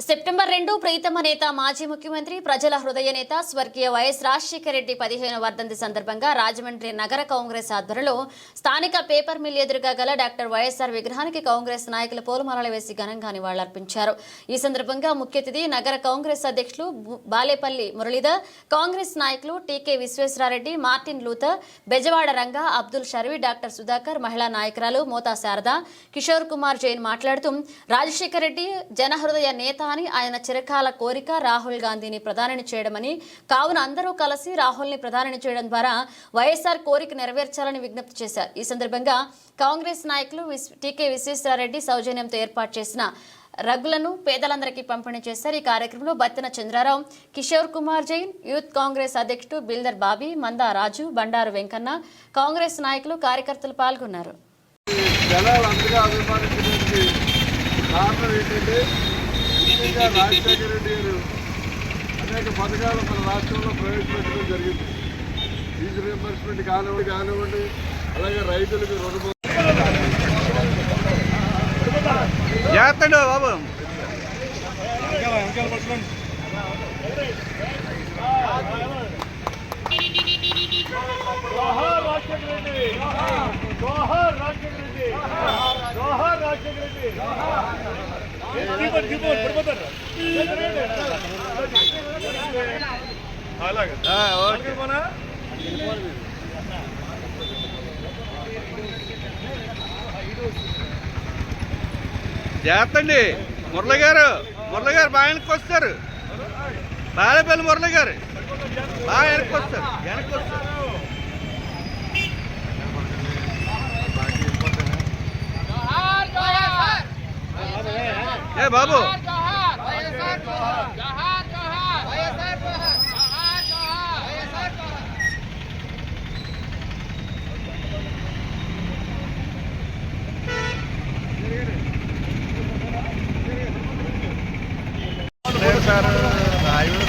September రెండు ప్రీతమ నేత మాజీ ముఖ్యమంత్రి ప్రజల హృదయ నేత స్వర్గీయ వైఎస్ రాజశేఖర రెడ్డి పదిహేను వర్ధంతి సందర్భంగా రాజమండ్రి నగర కాంగ్రెస్ ఆధ్వర్యంలో స్థానిక పేపర్ మిల్ ఎదురుగా గల డాక్టర్ వైఎస్ఆర్ విగ్రహానికి కాంగ్రెస్ నాయకులు పూలమాలలు వేసి ఘనంగా నివాళులర్పించారు. ఈ సందర్భంగా ముఖ్య అతిథి నగర కాంగ్రెస్ అధ్యక్షులు బాలేపల్లి మురళీధర్ కాంగ్రెస్ నాయకులు T K Visweswara Reddy Martin Luther Bezawada Ranga Abdul Sharvi doctor Sudhakar మహిళా నాయకురాలు మోతా శారద కిషోర్ కుమార్ జైన్ మాట్లాడుతూ రాజశేఖర రెడ్డి జనహృదయ నేత అని ఆయన చిరకాల కోరిక రాహుల్ గాంధీని ప్రధానిని చేయడమని కావున అందరూ కలిసి రాహుల్ని ప్రధానిని చేయడం ద్వారా వైఎస్ఆర్ కోరిక నెరవేర్చాలని విజ్ఞప్తి చేశారు. ఈ సందర్భంగా కాంగ్రెస్ నాయకులు టీకే విశ్వేశ్వరారెడ్డి సౌజన్యంతో ఏర్పాటు చేసిన రగ్గులను పేదలందరికీ పంపిణీ చేశారు. ఈ కార్యక్రమంలో బత్తిన చంద్రారావు కిషోర్ కుమార్ జైన్ యూత్ కాంగ్రెస్ అధ్యక్షుడు బిల్దర్ బాబీ మందా రాజు బండారు వెంకన్న కాంగ్రెస్ నాయకులు కార్యకర్తలు పాల్గొన్నారు. ముఖ్యంగా రాజశేఖర రెడ్డి గారు అనేక పథకాలు మన రాష్ట్రంలో ప్రవేశపెట్టడం జరిగింది. ఫీజు రియంబర్స్మెంట్ కానివ్వండి కానివ్వండి అలాగే రైతులకు రుణము చేస్తాడు బాబు. రాజశేఖర రెడ్డి. రాజశేఖర రెడ్డి. అలాగే చేస్తండి. మురళి గారు మురళి గారు బాగా వెనక్కి వస్తారు. బాలపల్లి మురళి గారు బాగా వెనక్కి వస్తారు. వెనక్కి వస్తారు. ఏ బాబు. సార్ రాయుడు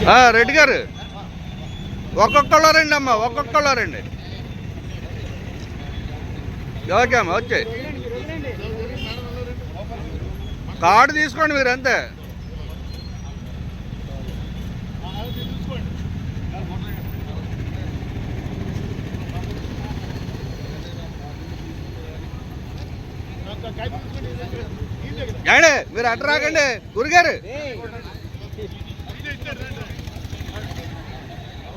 ఆ, రెడ్డి గారు. ఒక్కొక్కళ్ళు రండి అమ్మా ఒక్కొక్కళ్ళు రండి. ఓకే అమ్మా వచ్చే కార్డు తీసుకోండి మీరు అంతే మీరు అటు రాకండి. గురుగారు.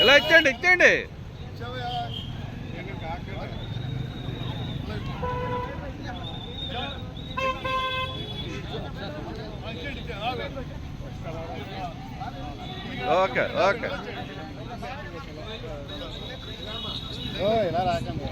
ఇలా ఇచ్చేయండి ఇచ్చేయండి ఓకే ఓకే ఇలాగా ఇలాగా ఇలా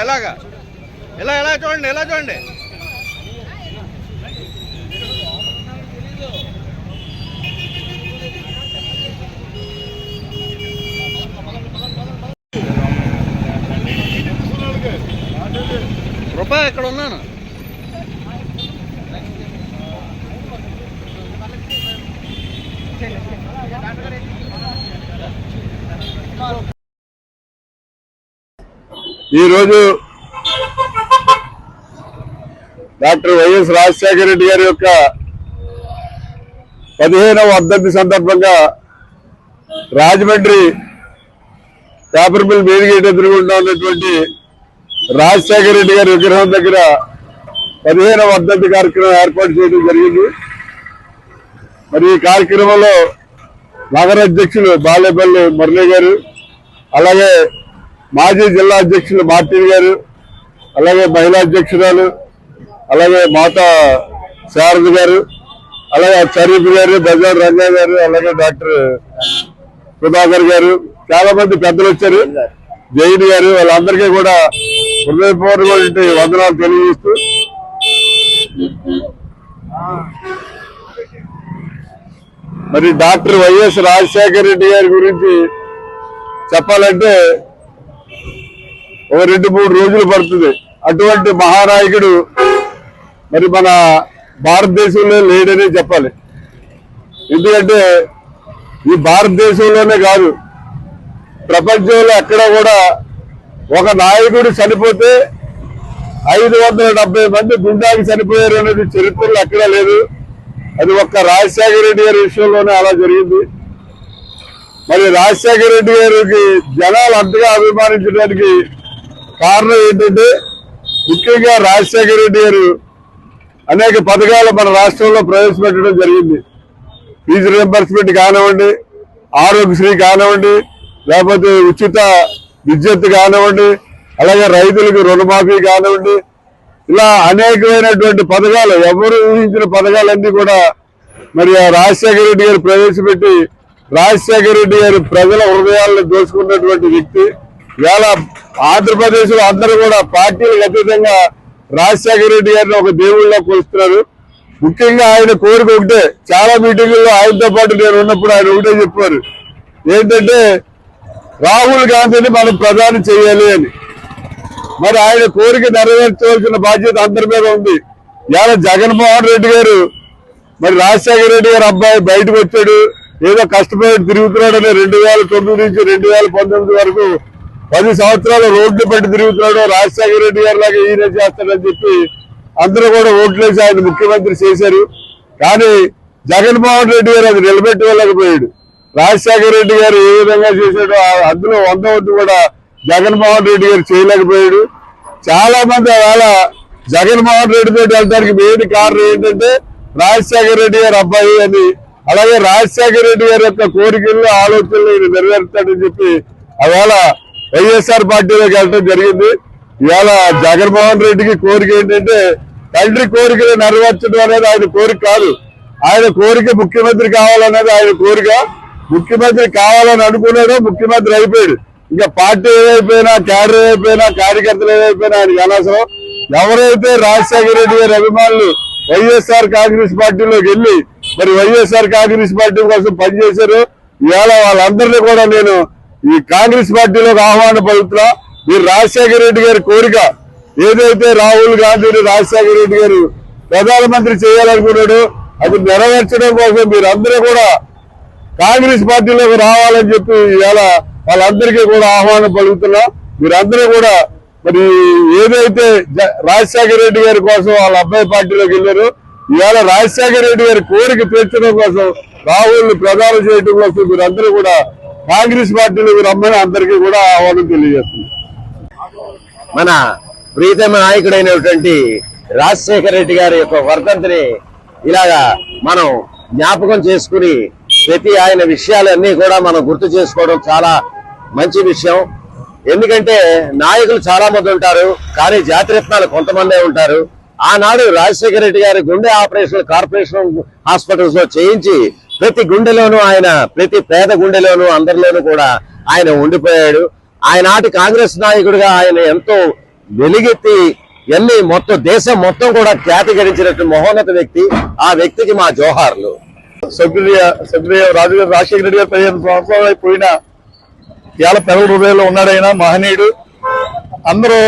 ఎలాగా ఎలా ఎలా చూడండి ఎలా చూడండి? రూపాయి ఇక్కడ ఉన్నాను. ఈరోజు డాక్టర్ వైఎస్ రాజశేఖర రెడ్డి గారి యొక్క పదిహేనవ వర్ధంతి సందర్భంగా రాజమండ్రి పేపర్ మిల్ వేదిక ఎదురుగుండా ఉన్నటువంటి రాజశేఖర రెడ్డి గారి విగ్రహం దగ్గర పదిహేను వర్ధంతి కార్యక్రమం ఏర్పాటు చేయడం జరిగింది. మరి ఈ కార్యక్రమంలో నగర అధ్యక్షులు బాలేపల్లి మురళి గారు అలాగే మాజీ జిల్లా అధ్యక్షులు మార్టిన్ గారు అలాగే మహిళా అధ్యక్షురాలు అలాగే మాతా శారద గారు అలాగే షరీఫ్ గారు బజార్ రంగా గారు అలాగే డాక్టర్ సుధాకర్ గారు చాలా మంది పెద్దలు వచ్చారు. జైన్ గారు వాళ్ళందరికీ కూడా హృదయపూర్వక వందనాలు తెలియజేస్తూ మరి డాక్టర్ వైఎస్ రాజశేఖర రెడ్డి గారి గురించి చెప్పాలంటే ఒక రెండు మూడు రోజులు పడుతుంది. అటువంటి మహానాయకుడు మరి మన భారతదేశంలో లేడనే చెప్పాలి. ఎందుకంటే ఈ భారతదేశంలోనే కాదు ప్రపంచంలో ఎక్కడ కూడా ఒక నాయకుడు చనిపోతే ఐదు వందల డెబ్బై మంది గుండాకి చనిపోయారు అనేది చరిత్రలో ఎక్కడా లేదు. అది ఒక్క రాజశేఖర రెడ్డి గారి విషయంలోనే అలా జరిగింది. మరి రాజశేఖర రెడ్డి గారికి జనాలు అంతగా అభిమానించడానికి కారణం ఏంటంటే ముఖ్యంగా రాజశేఖర రెడ్డి గారు అనేక పథకాలు మన రాష్ట్రంలో ప్రవేశపెట్టడం జరిగింది. ఫీజు రియంబర్స్మెంట్ కానివ్వండి ఆరోగ్యశ్రీ కానివ్వండి లేకపోతే ఉచిత విద్యుత్ కానివ్వండి అలాగే రైతులకు రుణమాఫీ కానివ్వండి ఇలా అనేకమైనటువంటి పథకాలు ఎవరు ఊహించిన పథకాలన్నీ కూడా మరి రాజశేఖర రెడ్డి గారు ప్రవేశపెట్టి రాజశేఖర రెడ్డి గారు ప్రజల హృదయాలను దోచుకున్నటువంటి వ్యక్తి ఇవాళ ఆంధ్రప్రదేశ్లో అందరూ కూడా పార్టీలకు అతీతంగా రాజశేఖర రెడ్డి గారిని ఒక దేవుళ్ళ కొలుస్తున్నారు. ముఖ్యంగా ఆయన కోరిక ఒకటే చాలా మీటింగుల్లో ఆయనతో పాటు నేను ఉన్నప్పుడు ఆయన ఒకటే చెప్పారు. ఏంటంటే రాహుల్ గాంధీని మనం ప్రధాని చేయాలి అని. మరి ఆయన కోరిక నెరవేర్చవలసిన బాధ్యత అందరి మీద ఉంది. ఇవాళ జగన్మోహన్ రెడ్డి గారు మరి రాజశేఖర రెడ్డి గారు అబ్బాయి బయటకు వచ్చాడు ఏదో కష్టపడి తిరుగుతున్నాడని రెండు వేల తొమ్మిది నుంచి రెండు వేల పంతొమ్మిది వరకు పది సంవత్సరాలు రోడ్లు పెట్టి తిరుగుతున్నాడు రాజశేఖర రెడ్డి గారు లాగా ఈయన చేస్తాడని చెప్పి అందరూ కూడా ఓట్లేసి ఆయన ముఖ్యమంత్రి చేశారు. కానీ జగన్మోహన్ రెడ్డి గారు అది నిలబెట్టుకోలేకపోయాడు. రాజశేఖర రెడ్డి గారు ఏ విధంగా చేశాడో ఆ- అందులో వంద ఒకటి కూడా జగన్మోహన్ రెడ్డి గారు చేయలేకపోయాడు. చాలా మంది అలా జగన్మోహన్ రెడ్డి తోటి వెళ్ళడానికి మెయిన్ కారణం ఏంటంటే రాజశేఖర రెడ్డి గారు అబ్బాయి అని. అలాగే రాజశేఖర రెడ్డి గారి యొక్క కోరికలు ఆలోచనలు ఈయన నెరవేరుతాడని చెప్పి అవేళ వైఎస్ఆర్ పార్టీలోకి వెళ్ళడం జరిగింది. ఇవాళ జగన్మోహన్ రెడ్డికి కోరిక ఏంటంటే తండ్రి కోరికలు నెరవేర్చడం అనేది ఆయన కోరిక కాదు. ఆయన కోరిక ముఖ్యమంత్రి కావాలనేది ఆయన కోరిక. ముఖ్యమంత్రి కావాలని అనుకున్నాడు ముఖ్యమంత్రి అయిపోయాడు. ఇంకా పార్టీ ఏదైపోయినా క్యాడర్ ఏదైపోయినా కార్యకర్తలు ఏదైపోయినా ఆయనకి అనవసరం. ఎవరైతే రాజశేఖర రెడ్డి గారి అభిమానులు వైఎస్ఆర్ కాంగ్రెస్ పార్టీలోకి వెళ్ళి మరి వైఎస్ఆర్ కాంగ్రెస్ పార్టీ కోసం పనిచేశారు ఇవాళ వాళ్ళందరినీ కూడా నేను ఈ కాంగ్రెస్ పార్టీలోకి ఆహ్వానం పలుకుతున్నా. మీరు రాజశేఖర రెడ్డి గారి కోరిక ఏదైతే రాహుల్ గాంధీని రాజశేఖర రెడ్డి గారు ప్రధానమంత్రి చేయాలనుకున్నాడు అది నెరవేర్చడం కోసం మీరందరూ కూడా కాంగ్రెస్ పార్టీలోకి రావాలని చెప్పి ఇవాళ వాళ్ళందరికీ కూడా ఆహ్వానం పలుకుతున్నా. మీరందరూ కూడా మరి ఏదైతే జ- రాజశేఖర రెడ్డి గారి కోసం వాళ్ళ అబ్బాయి పార్టీలోకి వెళ్ళారో ఇవాళ రాజశేఖర రెడ్డి గారి కోరిక తీర్చడం కోసం రాహుల్ ప్రధానం చేయడం కోసం మీరందరూ కూడా కాంగ్రెస్ పార్టీలోకి రమ్మని అందరికీ కూడా ఆహ్వానం తెలియజేస్తుంది మన ప్రీతమ నాయకుడైనటువంటి రాజశేఖర రెడ్డి గారి యొక్క వర్ధంతిని ఇలాగా మనం జ్ఞాపకం చేసుకుని ప్రతి ఆయన విషయాలన్నీ కూడా మనం గుర్తు చేసుకోవడం చాలా మంచి విషయం. ఎందుకంటే నాయకులు చాలా మంది ఉంటారు కానీ జాతిరత్నాలు కొంతమందే ఉంటారు. ఆనాడు రాజశేఖర రెడ్డి గారి గుండె ఆపరేషన్ కార్పొరేషన్ హాస్పిటల్స్లో చేయించి ప్రతి గుండెలోనూ ఆయన ప్రతి పేద గుండెలోనూ అందరిలోనూ కూడా ఆయన ఉండిపోయాడు. ఆయనాటి కాంగ్రెస్ నాయకుడిగా ఆయన ఎంతో వెలుగెత్తి ఎన్ని మొత్తం దేశం మొత్తం కూడా ఖ్యాతి గడించినట్టు మహోన్నత వ్యక్తి ఆ వ్యక్తికి మా జోహార్లు. సభ్యుల సభ్యుల రాజు రాజశేఖర రెడ్డి గారు పదిహేను సంవత్సరాలు అయిపోయిన ఇవాళ పెరగ హృదయంలో ఉన్నాడైనా మహనీయుడు. అందరూ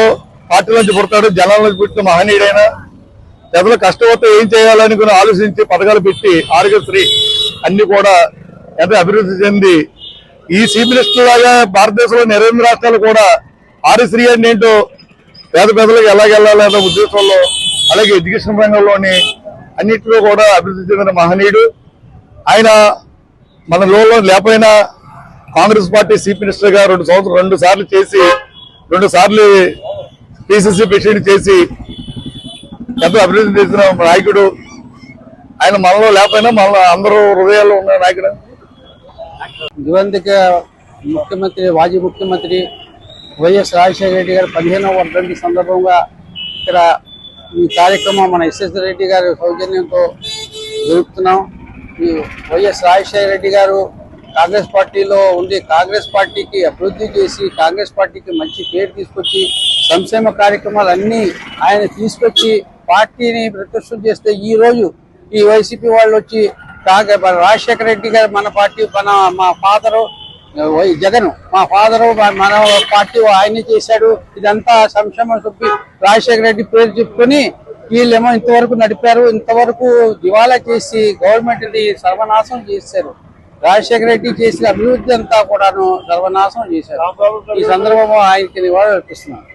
పార్టీ నుంచి పుడతాడు జనాల నుంచి పుట్టిన మహనీయుడైనా. ప్రజలు కష్టపోతే ఏం చేయాలని ఆలోచించి పథకాలు పెట్టి ఆరోగ్యశ్రీ అన్ని కూడా ఎంత అభివృద్ధి చెంది ఈ చీఫ్ మినిస్టర్ లాగా భారతదేశంలో నిరంతర రాష్ట్రాలు కూడా ఆరోగ్యశ్రీ అంటే ఏంటో పేద పేదలకు ఎలాగెళ్ళాలనే ఉద్దేశంలో అలాగే ఎడ్యుకేషన్ రంగంలోని అన్నింటిలో కూడా అభివృద్ధి చెందిన మహనీయుడు. ఆయన మన లోలో లేకపోయినా కాంగ్రెస్ పార్టీ చీఫ్ మినిస్టర్గా రెండు సంవత్సరాలు రెండు సార్లు చేసి రెండు సార్లు పిసిసి ప్రెసిడెంట్ చేసి ఎంతో అభివృద్ధి చేసిన నాయకుడు. ఆయన మనలో లేకపోయినా మన అందరూ హృదయాల్లో ఉన్న నాయకుడు. దివంతిక ముఖ్యమంత్రి మాజీ ముఖ్యమంత్రి వైఎస్ రాజశేఖర రెడ్డి గారు పదిహేనవ వర్ధంతి సందర్భంగా ఇక్కడ ఈ కార్యక్రమం మన ఎస్ఎస్ రెడ్డి గారి సౌజన్యంతో జరుపుతున్నాం. ఈ వైఎస్ రాజశేఖర రెడ్డి గారు కాంగ్రెస్ పార్టీలో ఉండి కాంగ్రెస్ పార్టీకి అభివృద్ధి చేసి కాంగ్రెస్ పార్టీకి మంచి పేరు తీసుకొచ్చి సంక్షేమ కార్యక్రమాలు అన్నీ ఆయన తీసుకొచ్చి పార్టీని ప్రతిష్టం చేస్తే ఈ రోజు ఈ వైసీపీ వాళ్ళు వచ్చి కాంగ్రెస్ రాజశేఖర రెడ్డి గారు మన పార్టీ మన మా ఫాదరు వై జగన్ మా ఫాదరు మన పార్టీ ఆయన్ని చేశాడు. ఇదంతా సంక్షేమం చెప్పి రాజశేఖర రెడ్డి పేరు చెప్పుకొని వీళ్ళేమో ఇంతవరకు నడిపారు ఇంతవరకు దివాలా చేసి గవర్నమెంట్ని సర్వనాశనం చేశారు. రాజశేఖర రెడ్డి చేసిన అభివృద్ధి అంతా కూడాను సర్వనాశనం చేశారు. ఈ సందర్భంలో ఆయనకి నివాళులు అర్పిస్తున్నాను